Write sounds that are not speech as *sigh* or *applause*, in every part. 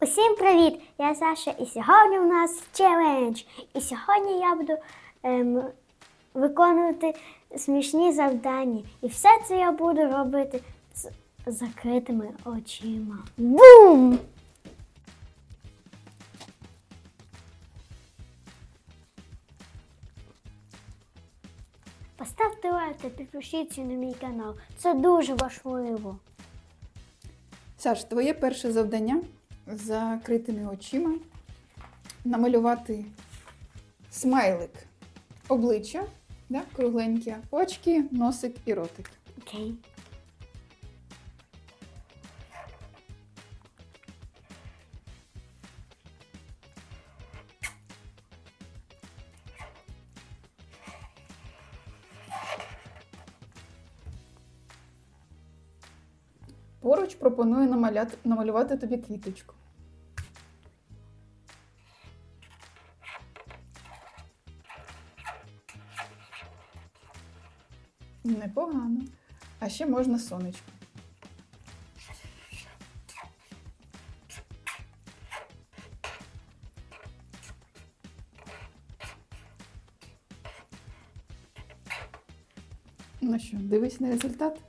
Усім привіт! Я Саша, і сьогодні у нас челендж. І сьогодні я буду ем, виконувати смішні завдання. І все це я буду робити з закритими очима. Бум! Поставте лайк та підпишіться на мій канал. Це дуже важливо. Саш, твоє перше завдання закритими очима намалювати смайлик, обличчя, да, кругленькі, очки, носик і ротик. Окей. Поруч пропоную намаляти, намалювати тобі квіточку. Непогано. А ще можна сонечко. Ну що, дивись на результат?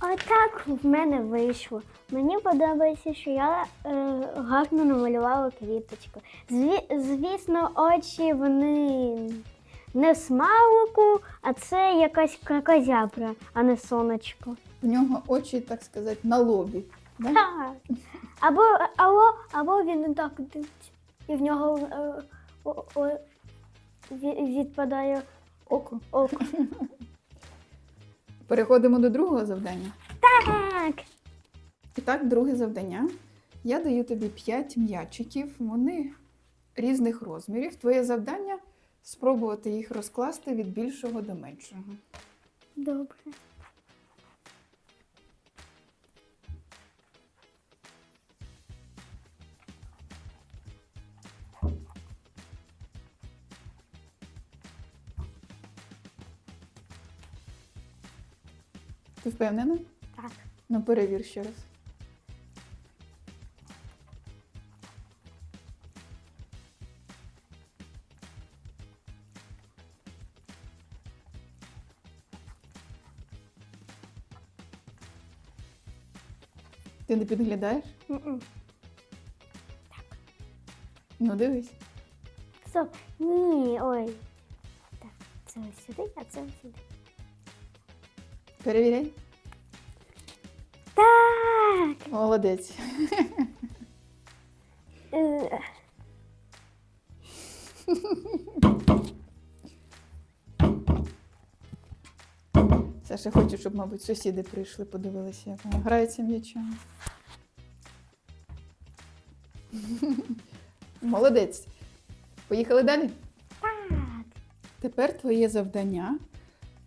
Отак в мене вийшло. Мені подобається, що я е, гарно намалювала квіточку. Зві, звісно, очі вони не смайлику, а це якась кракозябра, а не сонечко. В нього очі, так сказати, на лобі. Да? Так. Або, або, або він так дивиться, і в нього е, о, о, відпадає Око. око. *laughs* Переходимо до другого завдання. Так. І так, друге завдання. Я даю тобі 5 м'ячиків, вони різних розмірів. Твоє завдання спробувати їх розкласти від більшого до меншого. Добре. Ти впевнена? Так. Ну, перевір ще раз. Ти не підглядаєш? М-м. Ну, дивись. Стоп. Ні, ой. Так, це сюди, а це сюди. Перевіряй. Так. Молодець. Е, Саша хоче, щоб, мабуть, сусіди прийшли, подивилися, як вона грається м'ячем. Молодець. Поїхали далі. Так. Тепер твоє завдання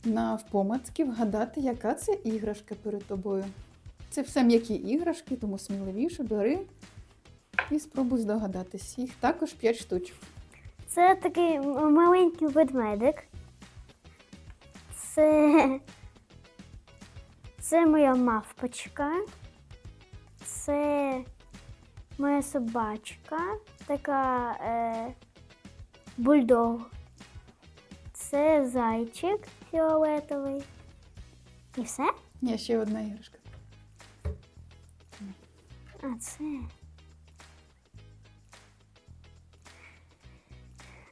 навпомацьки вгадати, яка це іграшка перед тобою. Це все м'які іграшки, тому сміливіше бери і спробуй здогадатись. Їх також 5 штучок. Це такий маленький ведмедик. Це. Це моя мавпочка. Це моя собачка, така е, бульдог. Це зайчик фіолетовий. І все? Є ще одна іграшка. А це.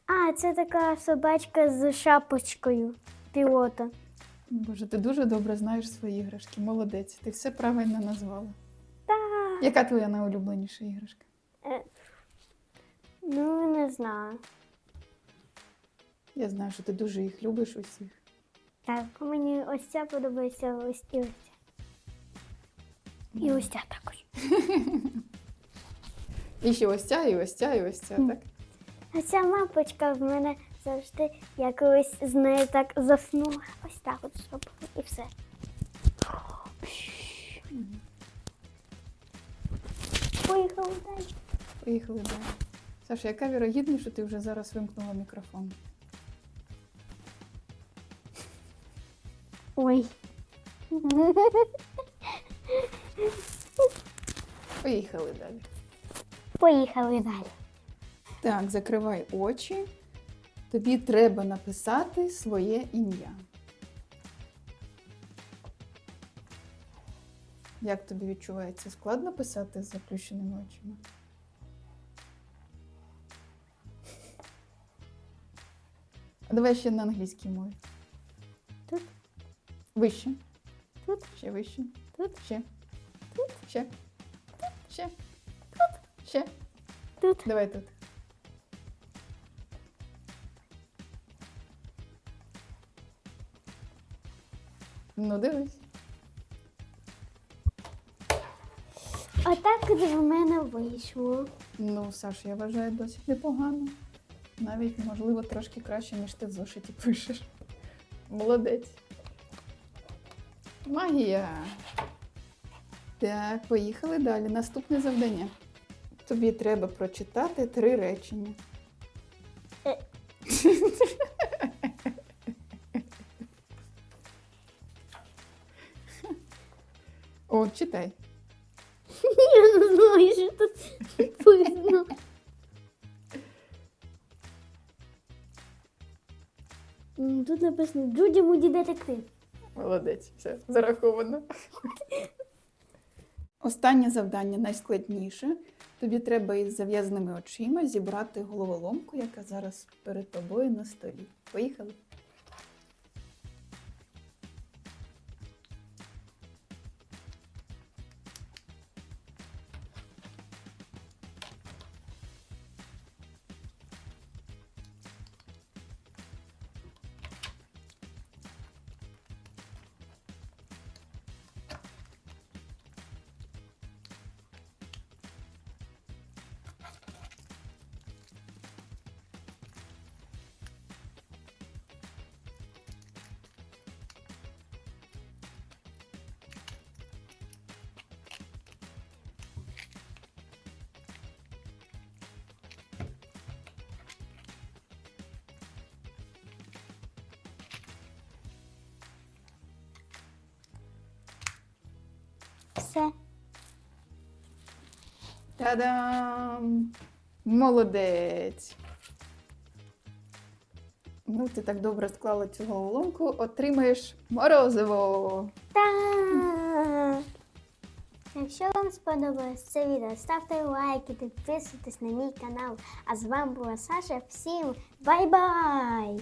А, це така собачка з шапочкою пілота. Боже, ти дуже добре знаєш свої іграшки. Молодець. Ти все правильно назвала. Так. Яка твоя найулюбленіша іграшка? Е, ну, не знаю. Я знаю, що ти дуже їх любиш усіх. Так, мені ось ця подобається ось і ось ця. І ось ця також. *laughs* І ще ось ця, і ось ця, і ось ця, так? А ця мапочка в мене завжди я колись з нею так заснула. Ось так от зробила і все. Поїхали далі. Поїхали далі. Саша, яка вірогідність, що ти вже зараз вимкнула мікрофон? Поїхали далі. Поїхали далі. Так, закривай очі. Тобі треба написати своє ім'я. Як тобі відчувається? Складно писати з заплющеними очима? Давай ще на англійській мові. Тут. Вище. Тут. Ще вище. Тут. Ще. Тут. Ще. Ще. Тут. Ще. Тут. Давай тут. Ну, дивись. Отак от в мене вийшло. Ну, Саш, я вважаю досить непогано. Навіть, можливо, трошки краще, ніж ти в зошиті пишеш. Молодець. Магія. Так, поїхали далі. Наступне завдання. Тобі треба прочитати три речення. Е. *laughs* О, читай. *laughs* Я не знаю, що тут написано. Тут написано Джуді Муді детектив. Молодець, все, зараховано. Останнє завдання найскладніше. Тобі треба із зав'язаними очима зібрати головоломку, яка зараз перед тобою на столі. Поїхали. Все. Та-дам! Молодець! Ну, ти так добре склала цю головоломку, отримаєш морозиво. Так. Якщо вам сподобалось це відео, ставте лайки, підписуйтесь на мій канал. А з вами була Саша. Всім бай-бай!